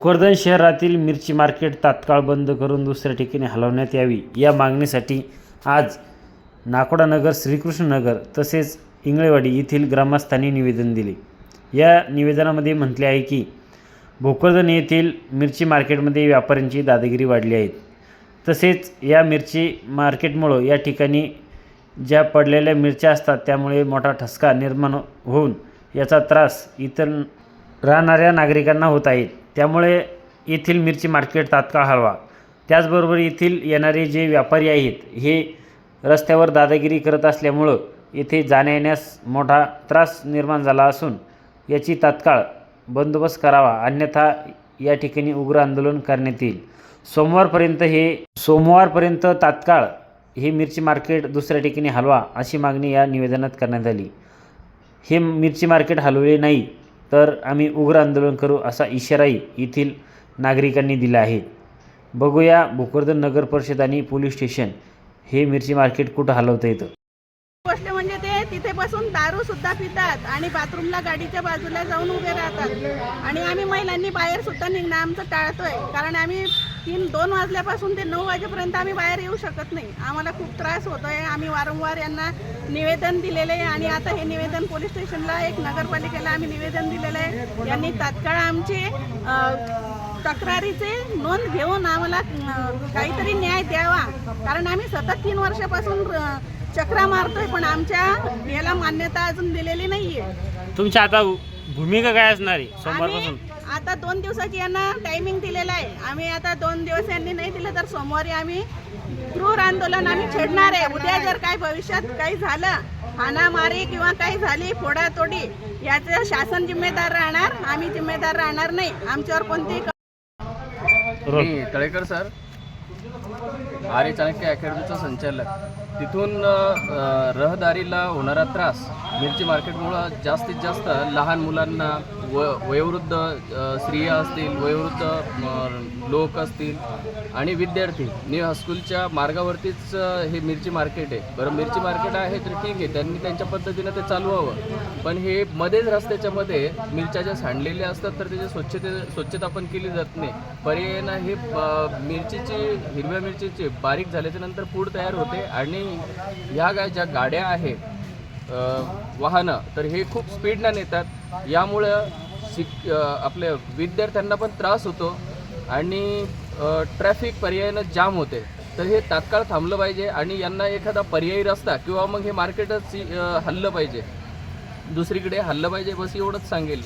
भोकरदन शहरातील मिरची मार्केट तात्काळ बंद करून दुसऱ्या ठिकाणी हलवण्यात यावी या मागणीसाठी आज नाकोडा नगर तसेच इंगळेवाडी येथील ग्रामस्थांनी निवेदन दिले. या निवेदनामध्ये म्हटले आहे की भोकरदन येथील मिरची मार्केटमध्ये व्यापाऱ्यांची दादागिरी वाढली आहे. तसेच या मिरची मार्केटमुळं या ठिकाणी ज्या पडलेल्या मिरच्या असतात त्यामुळे मोठा ठसका निर्माण होऊन याचा त्रास इतर राहणाऱ्या नागरिकांना होत आहे. त्यामुळे येथील मिरची मार्केट तात्काळ हलवा. त्याचबरोबर येथील येणारे जे व्यापारी आहेत हे रस्त्यावर दादागिरी करत असल्यामुळं येथे जाण्यायेण्यास मोठा त्रास निर्माण झाला असून याची तात्काळ बंदोबस्त करावा अन्यथा या ठिकाणी उग्र आंदोलन करण्यात येईल. सोमवारपर्यंत हे सोमवारपर्यंत तात्काळ हे मिरची मार्केट दुसऱ्या ठिकाणी हलवा अशी मागणी या निवेदनात करण्यात आली. हे मिरची मार्केट हलवले नाही तर आम्ही उग्र आंदोलन करू असा इशाराही येथील नागरिकांनी दिला आहे. बघूया भोकरदन नगर परिषद आणि पोलीस स्टेशन हे मिरची मार्केट कुठं हलवता येतं. गोष्ट म्हणजे ते तिथे बसून दारू सुद्धा पितात आणि बाथरूमला गाडीच्या बाजूला जाऊन उभे राहतात. आणि आम्ही महिलांनी बाहेर सुद्धा निघणं आमचं टाळतोय. कारण आम्ही तीन दोन वाजल्यापासून ते नऊ वाजेपर्यंत आम्ही बाहेर येऊ शकत नाही. आम्हाला खूप त्रास होतोय. आम्ही वारंवार यांना निवेदन दिलेलं आहे आणि आता हे निवेदन पोलीस स्टेशनला एक नगरपालिकेला आम्ही निवेदन दिलेलं आहे. यांनी तात्काळ आमचे तक्रारीचे नोंद घेऊन आम्हाला काहीतरी न्याय द्यावा. कारण आम्ही सतत तीन वर्षापासून चक्रा मारतोय पण आमच्या याला मान्यता अजून दिलेली नाहीये. तुमची आता भूमिका काय असणार आहे? सोमवारपासून? आता दोन दिवसाची यांना टायमिंग दिलेला आहे. आम्ही आता दोन दिवस यांनी नाही दिलं तर सोमवारी आम्ही क्रूर आंदोलन आम्ही छेडणार आहे. उद्या जर काय भविष्यात काही झालं हानामारी किंवा काही झाली फोडातोडी याचं शासन जिम्मेदार राहणार आम्ही जिम्मेदार राहणार नाही. आमच्यावर कोणतीही तळेकर सर. आर्य चाणक्य अकॅडमीचा संचालक. तिथून रहदारीला होणारा त्रास मिरची मार्केटमुळं जास्तीत जास्त लहान मुलांना व वयोवृद्ध स्त्रिया असतील वयोवृद्ध लोक असतील आणि विद्यार्थी न्यू हायस्कूलच्या मार्गावरतीच हे मिरची मार्केट आहे. बरं मिरची मार्केट आहे तर ठीक आहे त्यांनी त्यांच्या पद्धतीनं ते चालवावं. पण हे मध्येच रस्त्याच्या मध्ये मिरच्या ज्या सांडलेल्या असतात तर त्याची स्वच्छते स्वच्छता पण केली जात नाही. पर्यायानं हे अ, मिरचीची हिरव्या मिरचीची बारीक झाल्याच्यानंतर पूड तयार होते आणि ह्या गा ज्या गाड्या आहेत वाहनं तर हे खूप स्पीडनं नेतात. यामुळं शिक आपल्या विद्यार्थ्यांना पण त्रास होतो आणि ट्रॅफिक पर्यायानं जाम होते. तर हे तात्काळ थांबलं पाहिजे आणि यांना एखादा पर्यायी रस्ता किंवा मग हे मार्केटच हल्लं पाहिजे. दुसरीकडे हल्लं पाहिजे बस एवढंच सांगेल